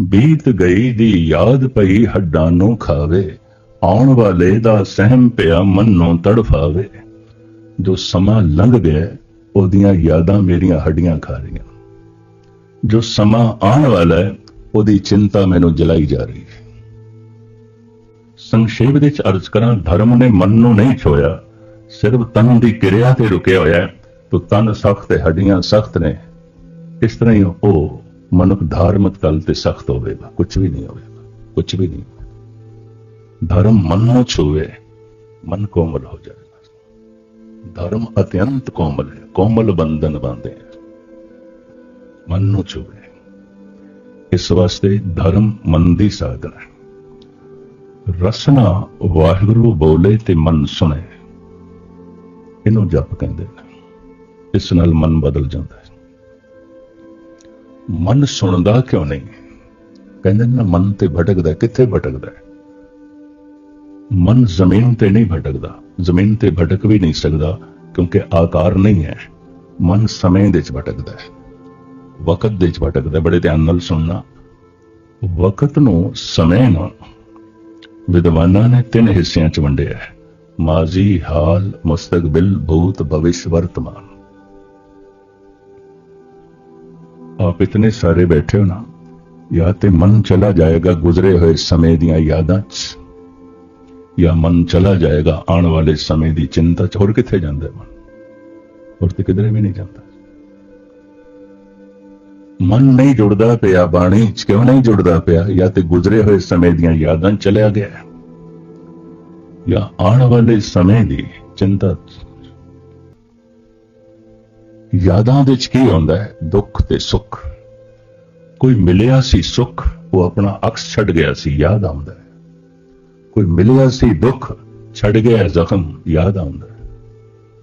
ਬੀਤ ਗਈ ਦੀ ਯਾਦ ਪਈ ਹੱਡਾਂ ਨੂੰ ਖਾਵੇ, ਆਉਣ ਵਾਲੇ ਦਾ ਸਹਿਮ ਪਿਆ ਮਨ ਨੂੰ ਤੜਫਾਵੇ। ਜੋ ਸਮਾਂ ਲੰਘ ਗਿਆ, ਉਹਦੀਆਂ ਯਾਦਾਂ ਮੇਰੀਆਂ ਹੱਡੀਆਂ ਖਾ ਰਹੀਆਂ। ਜੋ ਸਮਾਂ ਆਉਣ ਵਾਲਾ ਹੈ, ਉਹਦੀ ਚਿੰਤਾ ਮੈਨੂੰ ਜਲਾਈ ਜਾ ਰਹੀ ਹੈ। ਸੰਖੇਪ ਵਿੱਚ ਅਰਜ਼ ਕਰਾਂ, ਧਰਮ ਨੇ ਮਨ ਨੂੰ ਨਹੀਂ ਛੋਇਆ। ਸਿਰਫ ਤਨ ਦੀ ਕਿਰਿਆ ਤੇ ਰੁਕਿਆ ਹੋਇਆ ਹੈ। ਤੋ ਤਨ ਸਖਤ ਤੇ ਹੱਡੀਆਂ ਸਖਤ ਨੇ। ਇਸ ਤਰ੍ਹਾਂ ਹੀ ਉਹ ਮਨੁੱਖ ਧਾਰਮਿਕ ਤਲ ਤੇ ਸਖਤ ਹੋਵੇਗਾ ਕੁਝ ਵੀ ਨਹੀਂ ਹੋਵੇਗਾ ਕੁਝ ਵੀ ਨਹੀਂ ਧਰਮ ਮਨ ਨੂੰ ਛੂਵੇ, ਮਨ ਕੋਮਲ ਹੋ ਜਾਏਗਾ ਧਰਮ ਅਤਿਅੰਤ ਕੋਮਲ ਹੈ, ਕੋਮਲ ਬੰਧਨ ਬਾਂਦੇ ਹੈ। ਮਨ ਨੂੰ ਛੂਵੇ। ਇਸ ਵਾਸਤੇ ਧਰਮ ਮਨ ਦੀ ਸਾਧਨਾ ਹੈ। ਰਸਨਾ ਵਾਹਿਗੁਰੂ ਬੋਲੇ ਤੇ ਮਨ ਸੁਣੇ। ਇਹਨੂੰ ਜਪ ਕਹਿੰਦੇ ਨੇ। ਇਸ ਨਾਲ ਮਨ ਬਦਲ ਜਾਂਦਾ ਹੈ। ਮਨ ਸੁਣਦਾ ਕਿਉਂ ਨਹੀਂ? ਕਹਿੰਦੇ ਨਾ ਮਨ ਤੇ ਭਟਕਦਾ, ਕਿੱਥੇ ਭਟਕਦਾ ਮਨ ਜ਼ਮੀਨ ਤੇ ਨਹੀਂ ਭਟਕਦਾ, ਜ਼ਮੀਨ ਤੇ ਭਟਕ ਵੀ ਨਹੀਂ ਸਕਦਾ, ਕਿਉਂਕਿ ਆਕਾਰ ਨਹੀਂ ਹੈ। ਮਨ ਸਮੇਂ ਦੇ ਵਿੱਚ ਭਟਕਦਾ ਹੈ, ਵਕਤ ਦੇ ਵਿੱਚ ਭਟਕਦਾ ਬੜੇ ਧਿਆਨ ਨਾਲ ਸੁਣਨਾ। ਵਕਤ ਨੂੰ ਸਮੇਂ ਨੂੰ ਵਿਦਵਾਨਾਂ ਨੇ ਤਿੰਨ ਹਿੱਸਿਆਂ 'ਚ ਵੰਡਿਆ ਹੈ। ਮਾਜ਼ੀ ਹਾਲ ਮੁਸਤਕਬਿਲ ਭੂਤ, ਭਵਿਸ਼, ਵਰਤਮਾਨ। आप इतने सारे बैठे हो ना या ਤੇ ਮਨ ਚਲਾ ਜਾਏਗਾ ਗੁਜ਼ਰੇ ਹੋਏ ਸਮੇਂ ਦੀਆਂ ਯਾਦਾਂ 'ਚ ਜਾਂ ਮਨ ਚਲਾ ਜਾਏਗਾ ਆਉਣ ਵਾਲੇ ਸਮੇਂ ਦੀ ਚਿੰਤਾ 'ਚ ਹੋਰ ਕਿੱਥੇ ਜਾਂਦਾ ਹੈ ਮਨ ਹੋਰ ਤੇ ਕਿਧਰੇ ਵੀ ਨਹੀਂ ਜਾਂਦਾ ਮਨ ਨਹੀਂ ਜੁੜਦਾ ਪਿਆ ਬਾਣੀ 'ਚ ਕਿਉਂ ਨਹੀਂ ਜੁੜਦਾ ਪਿਆ ਜਾਂ ਤੇ ਗੁਜ਼ਰੇ ਹੋਏ ਸਮੇਂ ਦੀਆਂ ਯਾਦਾਂ 'ਚ ਚਲਿਆ ਗਿਆ ਹੈ, ਜਾਂ ਆਉਣ ਵਾਲੇ ਸਮੇਂ ਦੀ ਚਿੰਤਾ 'ਚ ਯਾਦਾਂ ਦੇ ਵਿੱਚ ਕੀ ਹੁੰਦਾ ਹੈ? ਦੁੱਖ ਤੇ ਸੁੱਖ। ਕੋਈ ਮਿਲਿਆ ਸੀ ਸੁੱਖ, ਉਹ ਆਪਣਾ ਅਕਸ ਛੱਡ ਗਿਆ ਸੀ, ਯਾਦ ਆਉਂਦਾ ਹੈ। ਕੋਈ ਮਿਲਿਆ ਸੀ ਦੁੱਖ, ਛੱਡ ਗਿਆ ਜ਼ਖਮ, ਯਾਦ ਆਉਂਦਾ ਹੈ।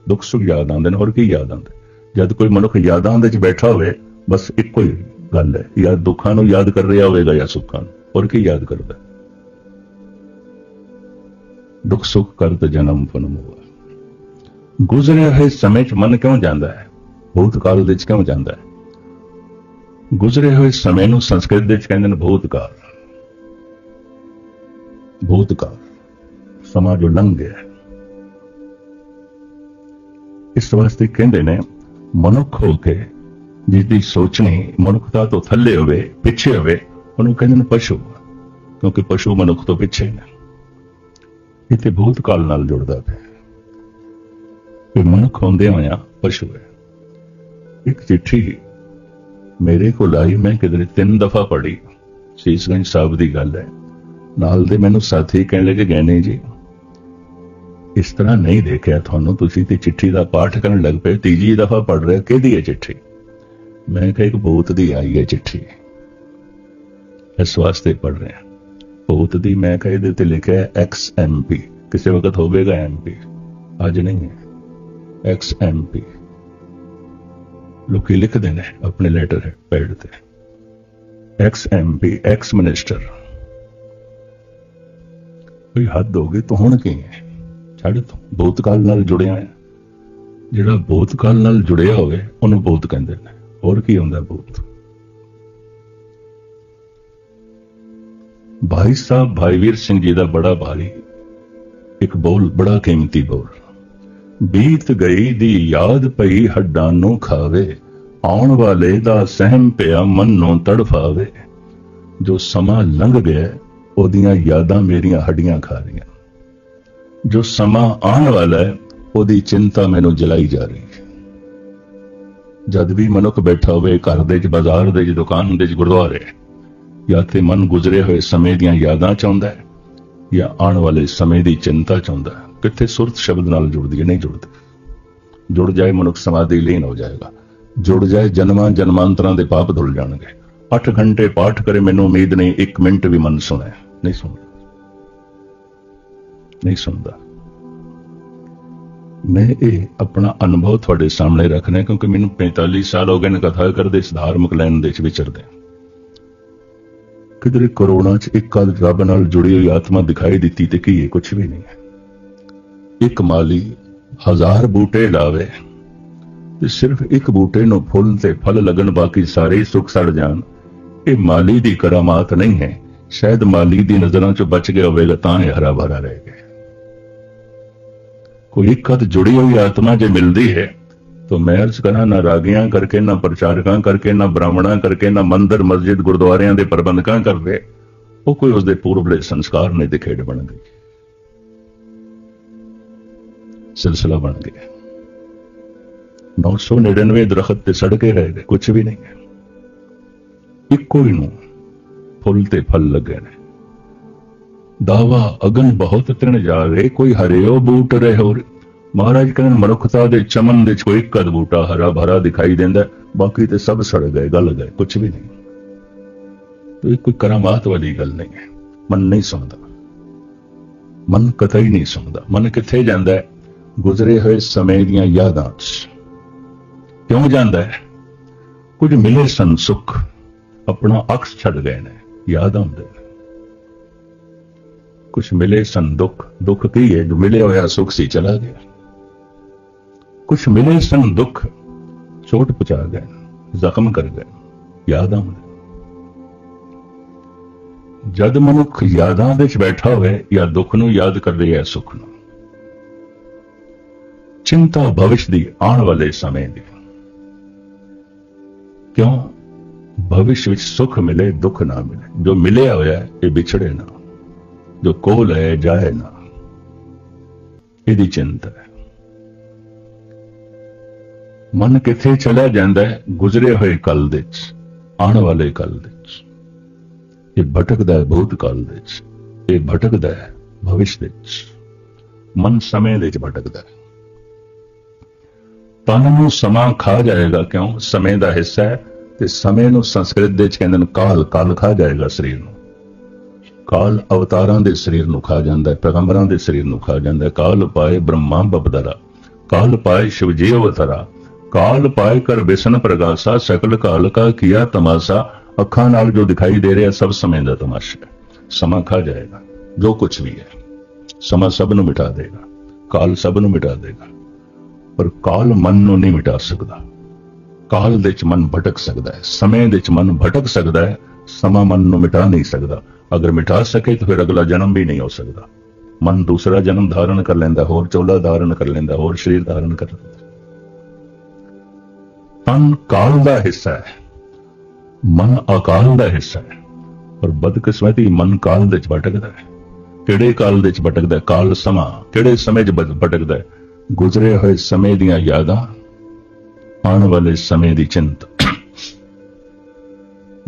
ਦੁੱਖ ਸੁੱਖ ਯਾਦ ਆਉਂਦੇ ਨੇ, ਹੋਰ ਕੀ ਯਾਦ ਆਉਂਦਾ ਜਦ ਕੋਈ ਮਨੁੱਖ ਯਾਦਾਂ ਦੇ ਵਿੱਚ ਬੈਠਾ ਹੋਵੇ, ਬਸ ਇੱਕੋ ਹੀ ਗੱਲ ਹੈ, ਜਾਂ ਦੁੱਖਾਂ ਨੂੰ ਯਾਦ ਕਰ ਰਿਹਾ ਹੋਵੇਗਾ ਜਾਂ ਸੁੱਖਾਂ ਨੂੰ, ਹੋਰ ਕੀ ਯਾਦ ਕਰਦਾ ਦੁੱਖ ਸੁੱਖ ਕਰਤ ਜਨਮ ਫਨਮ ਹੋਆ ਗੁਜ਼ਰੇ ਹੋਏ ਸਮੇਂ 'ਚ ਮਨ ਕਿਉਂ ਜਾਂਦਾ ਹੈ? ਭੂਤ ਕਾਲ ਦੇ ਵਿੱਚ ਕਿਉਂ ਜਾਂਦਾ ਹੈ? ਗੁਜ਼ਰੇ ਹੋਏ ਸਮੇਂ ਨੂੰ ਸੰਸਕ੍ਰਿਤ ਦੇ ਵਿੱਚ ਕਹਿੰਦੇ ਨੇ ਭੂਤ ਕਾਲ ਭੂਤ ਕਾਲ ਸਮਾਂ ਜੋ ਲੰਘ ਗਿਆ ਇਸ ਵਾਸਤੇ ਕਹਿੰਦੇ ਨੇ, ਮਨੁੱਖ ਹੋ ਕੇ ਜਿਸ ਦੀ ਸੋਚਣੀ ਮਨੁੱਖਤਾ ਤੋਂ ਥੱਲੇ ਹੋਵੇ, ਪਿੱਛੇ ਹੋਵੇ, ਉਹਨੂੰ ਕਹਿੰਦੇ ਨੇ ਪਸ਼ੂ, ਕਿਉਂਕਿ ਪਸ਼ੂ ਮਨੁੱਖ ਤੋਂ ਪਿੱਛੇ ਨੇ। ਇਹ ਤੇ ਭੂਤਕਾਲ ਨਾਲ ਜੁੜਦਾ ਪਿਆ ਕਿ ਮਨੁੱਖ ਹੁੰਦੇ ਹੋਇਆ ਪਸ਼ੂ ਹੈ। ਇੱਕ ਚਿੱਠੀ ਮੇਰੇ ਕੋਲ ਆਈ, ਮੈਂ ਕਿਧਰੇ ਤਿੰਨ ਦਫਾ ਪੜ੍ਹੀ। ਸੀਸਗੰਜ ਸਾਹਿਬ ਦੀ ਗੱਲ ਹੈ। ਨਾਲ ਦੇ ਮੈਨੂੰ ਸਾਥੀ ਕਹਿਣ ਲੱਗੇ, ਗਹਿਣੇ ਜੀ, ਇਸ ਤਰ੍ਹਾਂ ਨਹੀਂ ਦੇਖਿਆ ਤੁਹਾਨੂੰ ਤੁਸੀਂ ਤੇ ਚਿੱਠੀ ਦਾ ਪਾਠ ਕਰਨ ਲੱਗ ਪਏ, ਤੀਜੀ ਦਫਾ ਪੜ੍ਹ ਰਹੇ ਕਿਹਦੀ ਹੈ ਚਿੱਠੀ? ਮੈਂ ਕਿਹਾ, ਇੱਕ ਬੋਤ ਦੀ ਆਈ ਹੈ ਚਿੱਠੀ। ਇਸ ਵਾਸਤੇ ਪੜ੍ਹ ਰਹੇ। ਹਾਂ ਭੂਤ ਦੀ ਮੈਂ ਕਿਹਾ, ਇਹਦੇ ਤੇ ਲਿਖਿਆ ਹੈ ਐਕਸ ਐਮਪੀ ਕਿਸੇ ਵਕਤ ਹੋਵੇਗਾ ਐਮਪੀ ਅੱਜ ਨਹੀਂ ਹੈ। ਐਕਸ ਐਮਪੀ ਲੋਕੀ ਲਿਖਦੇ ਨੇ, ਆਪਣੇ ਲੈਟਰ ਪੈਡ ਤੇ। ਐਕਸ ਐਮਪੀ ਐਕਸ ਮਿਨਿਸਟਰ ਕੋਈ ਹੱਦ ਹੋ ਗਈ ਤਾਂ ਹੁਣ ਕੀ ਹੈ? ਛੱਡ ਤੂੰ ਬਹੁਤ ਕਾਲ ਨਾਲ ਜੁੜਿਆ ਹੈ। ਜਿਹੜਾ ਭੂਤਕਾਲ ਨਾਲ ਜੁੜਿਆ ਹੋਵੇ, ਉਹਨੂੰ ਬਹੁਤ ਕਹਿੰਦੇ ਨੇ। ਹੋਰ ਕੀ ਹੁੰਦਾ ਭੂਤ? ਭਾਈ ਸਾਹਿਬ, ਭਾਈ ਵੀਰ ਸਿੰਘ ਜੀ ਦਾ ਬੜਾ ਭਾਰੀ, ਇੱਕ ਬੋਲ, ਬੜਾ ਕੀਮਤੀ ਬੋਲ। ਬੀਤ ਗਈ ਦੀ ਯਾਦ ਪਈ ਹੱਡਾਂ ਨੂੰ ਖਾਵੇ, ਆਉਣ ਵਾਲੇ ਦਾ ਸਹਿਮ ਪਿਆ ਮਨ ਨੂੰ ਤੜਫਾਵੇ। ਜੋ ਸਮਾਂ ਲੰਘ ਗਿਆ, ਉਹਦੀਆਂ ਯਾਦਾਂ ਮੇਰੀਆਂ ਹੱਡੀਆਂ ਖਾ ਰਹੀਆਂ। ਜੋ ਸਮਾਂ ਆਉਣ ਵਾਲਾ ਹੈ, ਉਹਦੀ ਚਿੰਤਾ ਮੈਨੂੰ ਜਲਾਈ ਜਾ ਰਹੀ ਹੈ। ਜਦ ਵੀ ਮਨੁੱਖ ਬੈਠਾ ਹੋਵੇ, ਘਰ ਦੇ ਵਿੱਚ, ਬਾਜ਼ਾਰ ਦੇ ਵਿੱਚ, ਦੁਕਾਨ ਦੇ ਵਿੱਚ, ਗੁਰਦੁਆਰੇ, ਜਾਂ ਤੇ ਮਨ ਗੁਜ਼ਰੇ ਹੋਏ ਸਮੇਂ ਦੀਆਂ ਯਾਦਾਂ ਚਾਹੁੰਦਾ ਹੈ, ਜਾਂ ਆਉਣ ਵਾਲੇ ਸਮੇਂ ਦੀ ਚਿੰਤਾ ਚਾਹੁੰਦਾ ਹੈ। ਕਿੱਥੇ ਸੁਰਤ ਸ਼ਬਦ ਨਾਲ ਜੁੜਦੀ ਹੈ? ਨਹੀਂ ਜੁੜਦੀ। ਜੁੜ ਜਾਏ ਮਨੁੱਖ ਸਮਾਧੀ ਲੀਨ ਹੋ ਜਾਏਗਾ। ਜੁੜ ਜਾਏ ਜਨਮਾਂ ਜਨਮਾਂਤਰਾਂ ਦੇ ਪਾਪ ਧੁਲ ਜਾਣਗੇ। 8 ਘੰਟੇ ਪਾਠ ਕਰੇ, ਮੈਨੂੰ ਉਮੀਦ ਨਹੀਂ 1 ਮਿੰਟ ਵੀ ਮਨ ਸੁਣੇ। ਨਹੀਂ ਸੁਣਦਾ। ਨਹੀਂ ਸੁਣਦਾ। ਮੈਂ ਇਹ ਆਪਣਾ ਅਨੁਭਵ ਤੁਹਾਡੇ ਸਾਹਮਣੇ ਰੱਖਣਾ ਕਿਉਂਕਿ ਮੈਨੂੰ 45 ਸਾਲ ਹੋ ਗਏ ਨੇ ਕਥਾ ਕਰਦੇ, ਇਸ ਧਾਰਮਿਕ ਲੈਣ ਦੇ ਵਿੱਚ ਵਿਚਰਦੇ ਕਿਧਰੇ ਕਰੋਨਾ ਚ ਇੱਕ ਕੱਲ ਰੱਬ ਨਾਲ ਜੁੜੀ ਹੋਈ ਆਤਮਾ ਦਿਖਾਈ ਦਿੱਤੀ ਤੇ ਕੀ ਹੈ ਕੁਝ ਵੀ ਨਹੀਂ ਹੈ। ਇੱਕ ਮਾਲੀ ਹਜ਼ਾਰ ਬੂਟੇ ਲਾਵੇ ਤੇ ਸਿਰਫ ਇੱਕ ਬੂਟੇ ਨੂੰ ਫੁੱਲ ਤੇ ਫਲ ਲੱਗਣ ਬਾਕੀ ਸਾਰੇ ਹੀ ਸੁੱਕ ਸੜ ਜਾਣ ਇਹ ਮਾਲੀ ਦੀ ਕਰਾਮਾਤ ਨਹੀਂ ਹੈ ਸ਼ਾਇਦ ਮਾਲੀ ਦੀ ਨਜ਼ਰਾਂ ਚੋਂ ਬਚ ਗਿਆ ਹੋਵੇਗਾ ਤਾਂ ਇਹ ਹਰਾ ਭਰਾ ਰਹਿ ਗਿਆ ਕੋਈ ਇੱਕ ਹੱਥ ਜੁੜੀ ਹੋਈ ਆਤਮਾ ਜੇ ਮਿਲਦੀ ਹੈ तो मैं अर्ज करा ना रागियां करके ना प्रचारकां करके ना ब्राह्मणां करके ना ਮੰਦਰ ਮਸਜਿਦ ਗੁਰਦੁਆਰਿਆਂ ਦੇ ਪ੍ਰਬੰਧਕਾਂ ਕਰਦੇ ਉਹ ਕੋਈ ਉਸਦੇ ਪੂਰਬਲੇ ਸੰਸਕਾਰ ਨਹੀਂ ਦਿਖੇੜ ਬਣ ਗਈ ਸਿਲਸਿਲਾ ਬਣ ਗਿਆ 999 ਦਰਖਤ ਤੇ ਸੜ ਕੇ ਰਹਿ ਗਏ ਕੁਝ ਵੀ ਨਹੀਂ ਹੈ ਇੱਕੋ ਹੀ ਨੂੰ ਫੁੱਲ ਤੇ ਫਲ ਲੱਗੇ ਨੇ ਦਾਵਾ ਅਗਨ ਬਹੁਤ ਤ੍ਰਿਣ ਜਾਵੇ ਕੋਈ ਹਰਿਓ ਬੂਟ ਰਹੇ ਹੋਰ ਮਹਾਰਾਜ ਕਹਿੰਦੇ ਮਨੁੱਖਤਾ ਦੇ ਚਮਨ ਦੇ ਵਿੱਚ ਇੱਕ ਅਧ ਬੂਟਾ ਹਰਾ ਭਰਾ ਦਿਖਾਈ ਦਿੰਦਾ ਬਾਕੀ ਤੇ ਸਭ ਸੜ ਗਏ ਗਲ ਗਏ ਕੁਝ ਵੀ ਨਹੀਂ ਤੇ ਇਹ ਕੋਈ ਕਰਾਮਾਤ ਵਾਲੀ ਗੱਲ ਨਹੀਂ ਹੈ ਮਨ ਨਹੀਂ ਸੁਣਦਾ ਮਨ ਕਤਈ ਨਹੀਂ ਸੁਣਦਾ ਮਨ ਕਿੱਥੇ ਜਾਂਦਾ ਹੈ ਗੁਜ਼ਰੇ ਹੋਏ ਸਮੇਂ ਦੀਆਂ ਯਾਦਾਂ 'ਚ। ਕਿਉਂ ਜਾਂਦਾ ਹੈ? ਕੁਝ ਮਿਲੇ ਸਨ ਸੁੱਖ, ਆਪਣਾ ਅਕਸ ਛੱਡ ਗਏ ਨੇ, ਯਾਦ ਆਉਂਦੇ ਨੇ ਕੁਝ ਮਿਲੇ ਸਨ ਦੁੱਖ ਦੁੱਖ ਕੀ ਹੈ? ਜੋ ਮਿਲਿਆ ਹੋਇਆ ਸੁੱਖ ਸੀ, ਚਲਾ ਗਿਆ। ਕੁਝ ਮਿਲੇ ਸਨ ਦੁੱਖ, ਚੋਟ ਪਹੁੰਚਾ ਗਏ ਜ਼ਖਮ ਕਰ ਗਏ ਯਾਦ ਆਉਂਦੇ ਜਦ ਮਨੁੱਖ ਯਾਦਾਂ ਦੇ ਵਿੱਚ ਬੈਠਾ ਹੋਵੇ ਜਾਂ ਦੁੱਖ ਨੂੰ ਯਾਦ ਕਰ ਰਿਹਾ ਹੈ ਸੁੱਖ ਨੂੰ ਚਿੰਤਾ ਭਵਿਸ਼ ਦੀ ਆਉਣ ਵਾਲੇ ਸਮੇਂ ਦੀ। ਕਿਉਂ? ਭਵਿਸ਼ ਵਿੱਚ ਸੁੱਖ ਮਿਲੇ, ਦੁੱਖ ਨਾ ਮਿਲੇ। ਜੋ ਮਿਲਿਆ ਹੋਇਆ, ਇਹ ਵਿਛੜੇ ਨਾ। ਜੋ ਕੋਲ ਹੈ, ਜਾਏ ਨਾ। ਇਹਦੀ ਚਿੰਤਾ ਹੈ। ਮਨ ਕਿੱਥੇ ਚਲਾ ਜਾਂਦਾ ਹੈ? ਗੁਜ਼ਰੇ ਹੋਏ ਕੱਲ ਦੇ ਵਿੱਚ, ਆਉਣ ਵਾਲੇ ਕੱਲ ਦੇ ਵਿੱਚ। ਇਹ ਭਟਕਦਾ ਹੈ ਭੂਤ ਕਾਲ ਦੇ ਵਿੱਚ। ਇਹ ਭਟਕਦਾ ਹੈ ਭਵਿਸ਼ ਦੇ ਵਿੱਚ। ਮਨ ਸਮੇਂ ਦੇ ਵਿੱਚ ਭਟਕਦਾ ਹੈ। ਤਨ ਨੂੰ ਸਮਾਂ ਖਾ ਜਾਏਗਾ, ਕਿਉਂ? ਸਮੇਂ ਦਾ ਹਿੱਸਾ ਹੈ ਤੇ ਸਮੇਂ ਨੂੰ ਸੰਸਕ੍ਰਿਤ ਦੇ ਵਿੱਚ ਕਹਿੰਦੇ ਨੇ ਕਾਲ ਕਾਲ ਖਾ ਜਾਏਗਾ ਸਰੀਰ ਨੂੰ। ਕਾਲ ਅਵਤਾਰਾਂ ਦੇ ਸਰੀਰ ਨੂੰ ਖਾ ਜਾਂਦਾ ਹੈ, ਪੈਗੰਬਰਾਂ ਦੇ ਸਰੀਰ ਨੂੰ ਖਾ ਜਾਂਦਾ ਹੈ। ਕਾਲ ਪਾਏ ਬ੍ਰਹਮਾ ਬਬਦਰਾ ਕਾਲ ਪਾਏ ਸ਼ਿਵਜੀ ਅਵਤਾਰਾ, ਕਾਲ ਪਾਏ ਕਰ ਬਿਸਨ ਪ੍ਰਗਾਸਾ, ਸਕਲ ਕਾਲ ਕਾ ਕੀਆ ਤਮਾਸਾ, ਅੱਖਾਂ ਨਾਲ ਜੋ ਦਿਖਾਈ ਦੇ ਰਿਹਾ ਸਭ ਸਮੇਂ ਦਾ ਤਮਾਸ਼ਾ ਸਮਾਂ ਖਾ ਜਾਏਗਾ, ਜੋ ਕੁਝ ਵੀ ਹੈ, ਸਮਾਂ ਸਭ ਨੂੰ ਮਿਟਾ ਦੇਗਾ, ਕਾਲ ਸਭ ਨੂੰ ਮਿਟਾ ਦੇਗਾ। ਪਰ ਕਾਲ ਮਨ ਨੂੰ ਨਹੀਂ ਮਿਟਾ ਸਕਦਾ। ਕਾਲ ਦੇ ਚ ਮਨ ਭਟਕ ਸਕਦਾ ਹੈ, ਸਮੇਂ ਦੇ ਚ ਮਨ ਭਟਕ ਸਕਦਾ ਹੈ, ਸਮਾਂ ਮਨ ਨੂੰ ਮਿਟਾ ਨਹੀਂ ਸਕਦਾ। ਅਗਰ ਮਿਟਾ ਸਕੇ ਤਾਂ ਫਿਰ ਅਗਲਾ ਜਨਮ ਵੀ ਨਹੀਂ ਹੋ ਸਕਦਾ। ਮਨ ਦੂਸਰਾ ਜਨਮ ਧਾਰਨ ਕਰ ਲੈਂਦਾ, ਹੋਰ ਚੋਲਾ ਧਾਰਨ ਕਰ ਲੈਂਦਾ, ਹੋਰ ਸਰੀਰ ਧਾਰਨ ਕਰ ਲੈਂਦਾ। ਤਨ ਕਾਲ ਦਾ ਹਿੱਸਾ ਹੈ, ਮਨ ਅਕਾਲ ਦਾ ਹਿੱਸਾ ਹੈ, ਪਰ ਬਦਕਿਸਮਤੀ ਮਨ ਕਾਲ ਦੇ ਚ ਭਟਕਦਾ ਹੈ। ਕਿਹੜੇ ਕਾਲ ਦੇ ਚ ਭਟਕਦਾ ਹੈ? ਕਾਲ ਸਮਾਂ। ਕਿਹੜੇ ਸਮੇਂ ਚ ਭਟ- ਭਟਕਦਾ ਹੈ? ਗੁਜ਼ਰੇ ਹੋਏ ਸਮੇਂ ਦੀਆਂ ਯਾਦਾਂ, ਆਉਣ ਵਾਲੇ ਸਮੇਂ ਦੀ ਚਿੰਤਾ।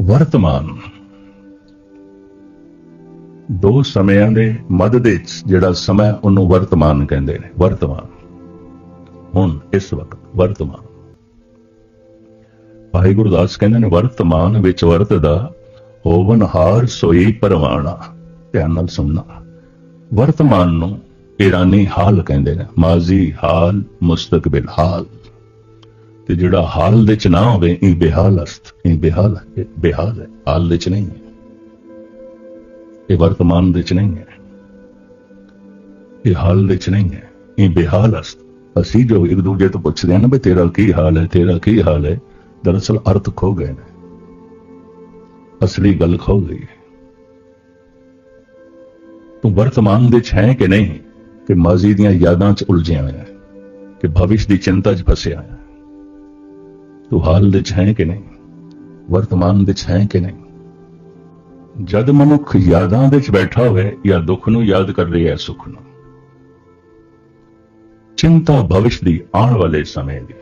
ਵਰਤਮਾਨ। ਦੋ ਸਮਿਆਂ ਦੇ ਮੱਧ ਵਿੱਚ ਜਿਹੜਾ ਸਮਾਂ ਉਹਨੂੰ ਵਰਤਮਾਨ ਕਹਿੰਦੇ ਨੇ। ਵਰਤਮਾਨ। ਹੁਣ, ਇਸ ਵਕਤ, ਵਰਤਮਾਨ। ਭਾਈ ਗੁਰਦਾਸ ਕਹਿੰਦੇ ਨੇ, ਵਰਤਮਾਨ ਵਿੱਚ ਵਰਤਦਾ ਹੋਵਨ ਹਾਰ ਸੋਈ ਪਰਵਾਣਾ। ਧਿਆਨ ਨਾਲ ਸੁਣਨਾ। ਵਰਤਮਾਨ ਨੂੰ ਇਰਾਨੀ ਹਾਲ ਕਹਿੰਦੇ ਨੇ। ਮਾਜ਼ੀ ਹਾਲ, ਮੁਸਤਕਬਿਲ ਹਾਲ। ਤੇ ਜਿਹੜਾ ਹਾਲ ਦੇ ਚ ਨਾ ਹੋਵੇ, ਇਹ ਬੇਹਾਲ ਅਸਤ ਇਹ ਬੇਹਾਲ ਹੈ, ਇਹ ਬੇਹਾਲ ਹੈ, ਹਾਲ ਦੇ ਚ ਨਹੀਂ ਹੈ। ਇਹ ਵਰਤਮਾਨ ਦੇ ਚ ਨਹੀਂ ਹੈ। ਇਹ ਹਾਲ ਦੇ ਚ ਨਹੀਂ ਹੈ। ਇਹ ਬੇਹਾਲ ਅਸਤ ਅਸੀਂ ਜੋ ਇੱਕ ਦੂਜੇ ਤੋਂ ਪੁੱਛਦੇ ਹਾਂ ਨਾ ਵੀ ਤੇਰਾ ਕੀ ਹਾਲ ਹੈ, ਤੇਰਾ ਕੀ ਹਾਲ ਹੈ, ਦਰਅਸਲ ਅਰਥ ਖੋ ਗਏ ਨੇ। ਅਸਲੀ ਗੱਲ ਖੋ ਗਈ ਹੈ। ਤੂੰ ਵਰਤਮਾਨ ਦੇ ਚ ਹੈ ਕਿ ਨਹੀਂ? ਕਿ ਮਾਜ਼ੀ ਦੀਆਂ ਯਾਦਾਂ ਚ ਉਲਝਿਆ ਹੋਇਆ ਹੈ, ਕਿ ਭਵਿਸ਼ ਦੀ ਚਿੰਤਾ ਚ ਫਸਿਆ ਹੋਇਆ ਤੂੰ ਹਾਲ ਦੇ ਚ ਹੈ ਕਿ ਨਹੀਂ? ਵਰਤਮਾਨ ਦੇ ਚ ਹੈ ਕਿ ਨਹੀਂ? ਜਦ ਮਨੁੱਖ ਯਾਦਾਂ ਦੇ ਚ ਬੈਠਾ ਹੋਵੇ ਜਾਂ ਦੁੱਖ ਨੂੰ ਯਾਦ ਕਰ ਰਿਹਾ ਹੈ, ਸੁੱਖ ਨੂੰ। ਚਿੰਤਾ ਭਵਿਸ਼ ਦੀ ਆਉਣ ਵਾਲੇ ਸਮੇਂ ਦੀ